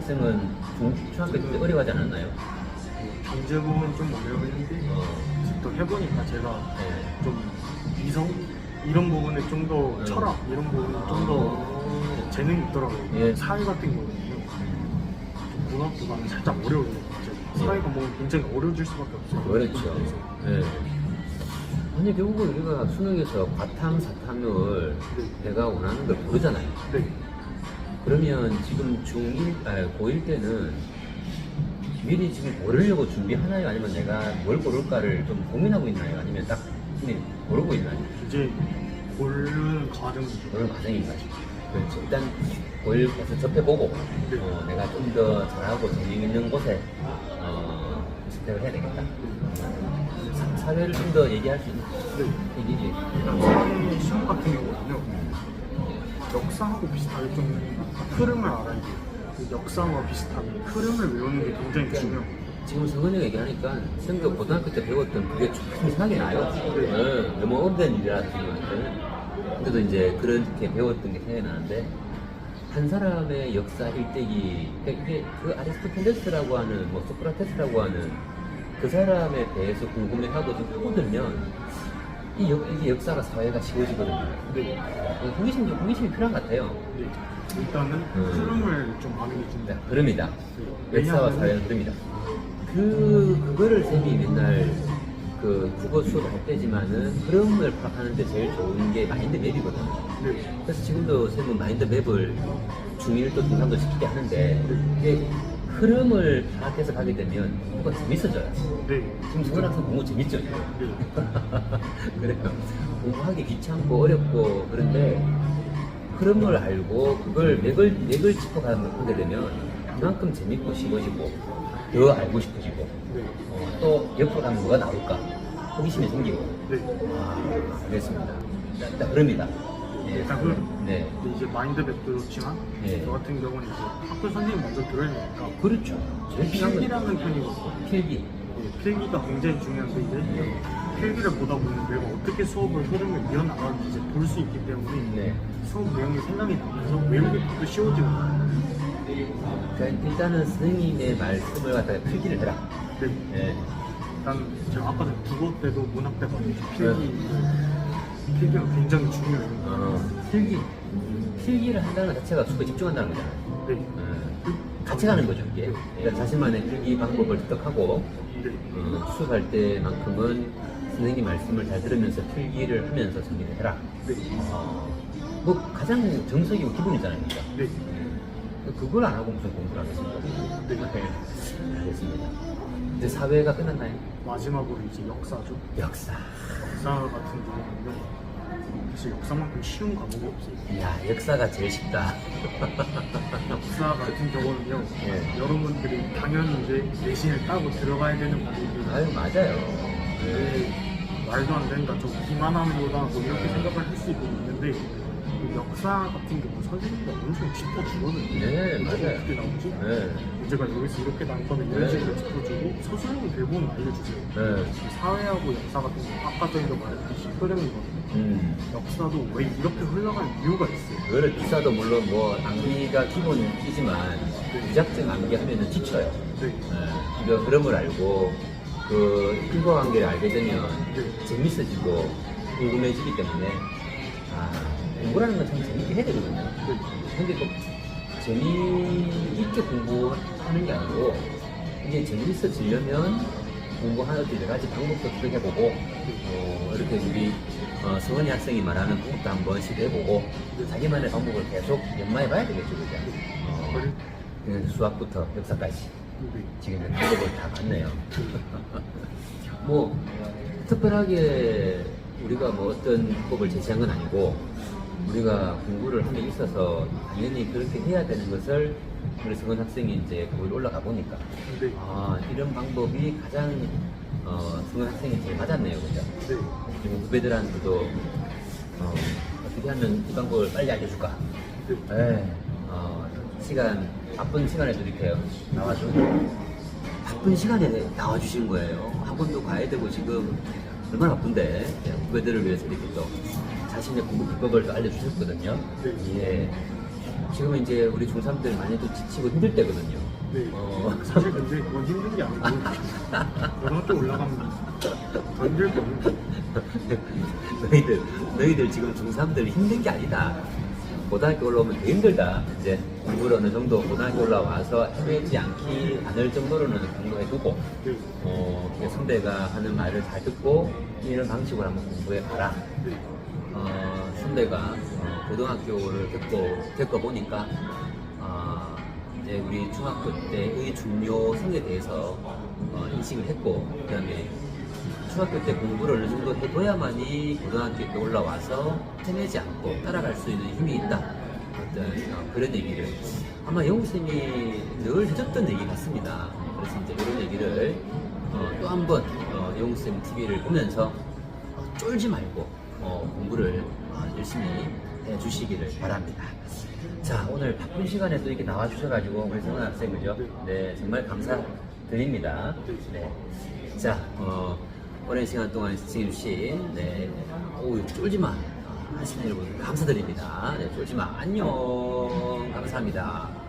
학생은 중, 중학교 때 어려워하지 않았나요? 경제 부분 좀 어려웠는데 어, 또 해보니까 제가 네. 좀 이성 이런 부분에 좀더 음. 철학 이런 부분에 좀 더 재능이 있더라고요. 예. 사회 같은 경우는요. 좀 고등학교 가면 살짝 어려워요. 사회가 뭐 굉장히 어려워질 수밖에 없어요. 그렇죠. 네. 아니 결국은 우리가 수능에서 과탐, 사탐을 네. 내가 원하는 걸 고르잖아요. 네. 그러면 지금 중1, 아, 고1 때는 미리 지금 고르려고 준비하나요? 아니면 내가 뭘 고를까를 좀 고민하고 있나요? 아니면 딱 그냥 고르고 있나요? 이제 고르는 과정이죠. 그런 과정인가요? 그렇죠. 일단 고1 가서 접해보고 네. 어, 내가 좀 더 잘하고 재미있는 곳에 어, 선택을 해야 되겠다. 사- 사회를 좀 더 얘기할 수 있는 네. 얘기지. 일단 시험 같은 경우는요. 역사하고 비슷하게 좀 흐름을 알아야 돼요. 그 역사와 비슷하게 흐름을 외우는 게 굉장히 중요해요. 지금 성은이가 얘기하니까 생각 고등학교 때 배웠던 그게 좀 생각이 나요. 네. 네, 너무 오래된 일이라 지금한테는. 근데도 이제 그렇게 배웠던 게 생각이 나는데 한 사람의 역사 일대기 그러니까 이게 그 아리스토텔레스라고 하는 뭐 소크라테스라고 하는 그 사람에 대해서 궁금해하고 좀 파고들면 이 역, 이게 역사가 사회가 쉬워지거든요. 네. 그 호기심 좀 호기심이 필요한 것 같아요. 네. 일단은 음. 흐름을 좀 아는 게 네, 중요해요. 흐름이다. 네. 역사와 사회는 흐름이다. 그 그거를 쌤이 맨날 그 국어 수업 할 때지만은 흐름을 파악하는데 제일 좋은 게 마인드 맵이거든요. 네. 그래서 지금도 쌤은 마인드 맵을 중1도 중3도 시키게 하는데 이게 흐름을 파악해서 가게 되면 공부가 재밌어져요. 네. 지금 서울 학생 공부 재밌죠? 네. 그래요. 공부하기 귀찮고 어렵고 그런데 흐름을 알고 그걸 맥을 맥을 짚어 가게 되면 그만큼 재밌고 쉬워지고 더 알고 싶어지고 네. 어, 또 옆으로 가면 뭐가 나올까 호기심이 생기고 네. 아 그랬습니다. 일단 흐름이다. 예. 일단 흐름. 네. 근데 이제 마인드맵도 그렇지만 네. 저 같은 경우는 이제 학교 선생님 먼저 들어야 되니까 그렇죠. 제일 중요한 건 필기라는 편이거든요. 필기. 네, 필기가 굉장히 중요한데 이제 필기를 보다 보면 내가 어떻게 수업을 흐름을 이어나가는지 이제 볼 수 있기 때문에 네. 수업 내용이 생각이 나면서 외우기 더 쉬워지거든요. 그러니까 일단은 선생님의 말씀을 갖다가 필기를 해라. 네. 예. 일단 제가 아까 전에 국어 때도 문학 때도 필기 필기가 굉장히 중요해요. 어, 필기. 필기를 한다는 것 자체가 수업에 집중한다는 거잖아요. 네. 어, 같이 가는 거죠, 이게. 그러니까 자신만의 필기 방법을 습득하고, 네. 어, 수업할 때만큼은 선생님 말씀을 잘 들으면서 필기를 하면서 정리를 해라. 네. 어, 뭐, 가장 정석이고 기본이잖아요, 그러니까. 네. 그걸 안 하고 무슨 공부를 하겠습니까? 네. 알겠습니다. 이제 사회가 끝났나요? 마지막으로 이제 역사죠. 역사. 역사 같은 경우는요. 사실 역사만큼 쉬운 과목이 없어요. 이야, 역사가 제일 쉽다. 역사 같은 경우는요. 예. 여러분들이 당연히 이제 내신을 따고 들어가야 되는 부분이 아유, 맞아요. 네, 말도 안 된다. 저 기만함보다 뭐 이렇게 생각을 할 수도 있는데 그 역사 같은 경우 선생님이 엄청 짚어주거든요. 네, 맞아요. 어떻게 나오지? 네. 문제가 여기서 이렇게 나올 거면 이런 네. 식으로 짚어주고 서술형을 대부분 알려주세요. 네. 사회하고 역사 같은 경우 아까 전에도 말했듯이 흐름이거든요. 음. 역사도 왜 이렇게 흘러가는 이유가 있어요. 그거를 기사도 물론 뭐 암기가 기본이지만 무작정 암기하면 지쳐요. 네. 예, 이거 흐름을 알고 그 인과관계를 알게 되면 네. 재밌어지고 궁금해지기 때문에 아, 공부라는 건 참 재밌게 해야 되거든요. 네. 근데 또 재미있게 공부하는 게 아니고 이게 재밌어지려면 공부하는 여러 가지 방법도 시도해보고 어, 이렇게 우리 어, 성원이 학생이 말하는 방법도 한번 시도해보고 자기만의 방법을 계속 연마해봐야 되겠죠, 그죠? 어? 그 수학부터 역사까지 네. 지금 방법을 다 봤네요. 뭐 특별하게 우리가 뭐 어떤 법을 제시한 건 아니고 우리가 공부를 함에 있어서 당연히 그렇게 해야 되는 것을 우리 성원 학생이 이제 거기 올라가 보니까 네. 아 이런 방법이 가장 어, 성원 학생이 제일 맞았네요, 그죠? 네. 그리고 후배들한테도 어, 어떻게 하면 이 방법을 빨리 알려줄까? 네. 네, 어, 시간, 바쁜 시간에도 이렇게 나와주고, 바쁜 시간에 나와주신 거예요. 학원도 가야 되고, 지금 얼마나 바쁜데, 예, 후배들을 위해서 이렇게 또 자신의 공부 비법을 또 알려주셨거든요. 네. 예. 지금은 이제 우리 중3들 많이 또 지치고 힘들 때거든요. 네. 어. 사실 근데 그건 힘든 게 아니고 고등학교 올라가면 더 힘들 게 없는 너희들, 너희들 지금 중3들 힘든 게 아니다. 고등학교 올라오면 더 힘들다. 이제 공부를 어느 정도 고등학교 올라와서 헤매지 않기 않을 정도로는 공부해두고, 네. 어, 선배가 하는 말을 잘 듣고 이런 방식으로 한번 공부해 봐라. 네. 어, 선배가 어, 고등학교를 겪고, 겪어보니까, 어, 이제 우리 중학교 때의 중요성에 대해서 어, 인식을 했고, 그 다음에 중학교 때 공부를 어느 정도 해둬야만이 고등학교 때 올라와서 헤매지 않고 따라갈 수 있는 힘이 있다. 어떤 어, 그런 얘기를 아마 영웅쌤이 늘 해줬던 얘기 같습니다. 그래서 이제 이런 얘기를 어, 또 한번 어, 영웅쌤 TV를 보면서 어, 쫄지 말고 어, 공부를 어, 열심히 해주시기를 바랍니다. 자 오늘 바쁜 시간에 또 이렇게 나와주셔가지고 우리 성은 학생 그죠? 네 정말 감사드립니다. 네. 자 어, 오랜 시간 동안 시청해주신 네, 오 쫄지 마 하시는 여러분 감사드립니다. 네, 쫄지 마 안녕 감사합니다.